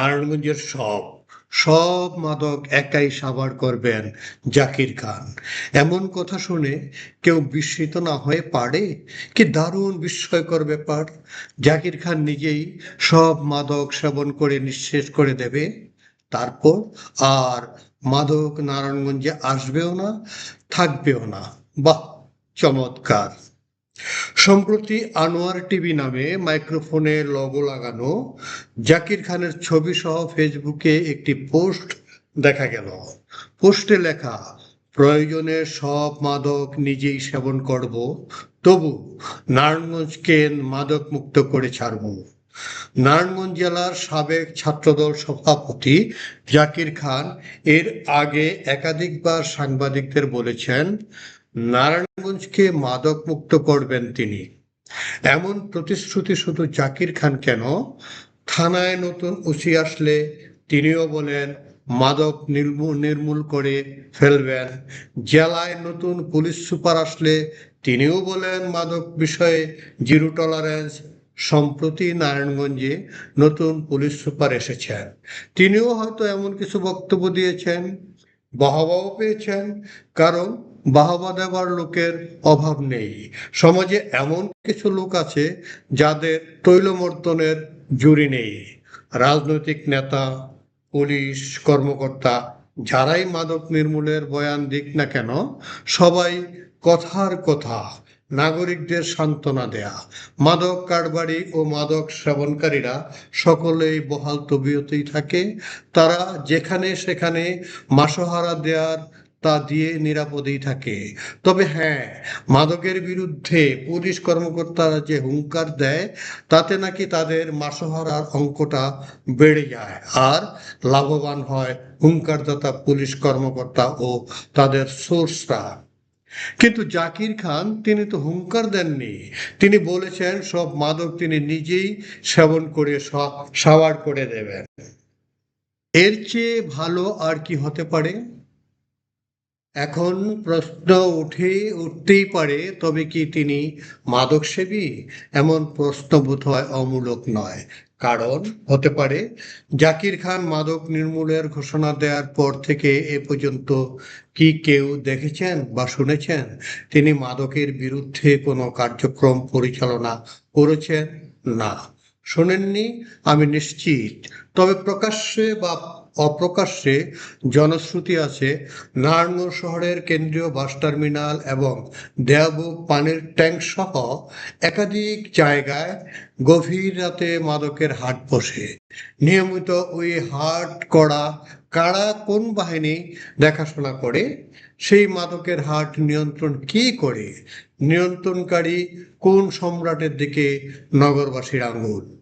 নারায়ণগঞ্জের সব সব মাদক একাই সাবার করবেন জাকির খান। এমন কথা শুনে কেউ বিস্মিত না হয়ে পারে? কি দারুণ বিস্ময়কর ব্যাপার। জাকির খান নিজেই সব মাদক সেবন করে নিঃশেষ করে দেবে। তারপর আর মাদক নারায়ণগঞ্জে আসবেও না, থাকবেও না। বাহ, চমৎকার। সম্প্রতি আনোয়ার টিভি নামে মাইক্রোফোনে লগো লাগানো জাকির খানের ছবি সহ ফেসবুকে একটি পোস্ট দেখা গেল। পোস্টে লেখা, প্রয়োজনে সব মাদক নিজেই সেবন করব, তবু নারায়ণগঞ্জকে মাদক মুক্ত করে ছাড়ব। নারায়ণগঞ্জ জেলার সাবেক ছাত্রদল সভাপতি জাকির খান এর আগে একাধিকবার সাংবাদিকদের বলেছেন নারায়ণগঞ্জকে মাদক মুক্ত করবেন তিনি। এমন প্রতিশ্রুতি শুধু জাকির খান কেন? থানায় নতুন ওসি আসলে তিনিও বলেন, মাদক নির্মূল নির্মূল করে ফেলবেন। জেলায় নতুন পুলিশ সুপার আসলে তিনিও বলেন, মাদক বিষয়ে জিরো টলারেন্স। সম্প্রতি নারায়ণগঞ্জে নতুন পুলিশ সুপার এসেছেন। তিনিও হয়তো এমন কিছু বক্তব্য দিয়েছেন, বাহবাও পেয়েছেন, কারণ বাহবা দেওয়ার লোকের অভাব নেই। সমাজে এমন কিছু লোক আছে যাদের তৈলমর্তনের জুড়ি নেই। রাজনৈতিক নেতা, পুলিশ কর্মকর্তা, যারাই মাদক নির্মূলের বয়ান দিক না কেন, সবাই কথার কথা, নাগরিকদের সান্ত্বনা দেয়া। মাদক কারবারি ও মাদক সেবনকারীরা সকলেই বহাল তবিয়তেই থাকে। তারা যেখানে সেখানে মাসহারা দেয়ার তা দিয়ে নিরাপদেই থাকে। তবে হ্যাঁ মাদকের বিরুদ্ধে পুলিশ কর্মকর্তারা যে হুঙ্কার দেয়, তাতে নাকি তাদের মাসহারার অঙ্কটা বেড়ে যায়। আর লাভবান হয় হুঙ্কারদাতা, পুলিশ কর্মকর্তা ও তাদের সোর্সরা। কিন্তু জাকির খান, তিনি তো হুঙ্কার দেননি। তিনি বলেছেন, সব মাদক তিনি নিজেই সেবন করে সাওয়ার করে দেবেন। এর চেয়ে ভালো আর কি হতে পারে? এখন প্রশ্ন উঠে, উঠতেই পারে, তবে কি তিনি মাদক সেবী এমন প্রশ্ন বোধ হয় অমূলক নয়। কারণ হতে পারে, জাকির খান মাদক নির্মূলের ঘোষণা দেওয়ার পর থেকে এ পর্যন্ত কি কেউ দেখেছেন বা শুনেছেন? তিনি মাদকের বিরুদ্ধে কোনো কার্যক্রম পরিচালনা করেছেন? না। শোনেননি? আমি নিশ্চিত। তবে প্রকাশ্যে বা অপ্রকাশ্যে জনশ্রুতি আছে নারায়ণগঞ্জ শহরের কেন্দ্রীয় বাস টার্মিনাল এবং দেয়াবুক পানির ট্যাঙ্ক সহ একাধিক জায়গায় গভীর রাতে মাদকের হাট বসে। নিয়মিত ওই হাট করা কারা কোন বাহিনী দেখাশোনা করে? সেই মাদকের হাট নিয়ন্ত্রণ কি করে? নিয়ন্ত্রণকারী কোন সম্রাটের দিকে নগরবাসীর আঙুল?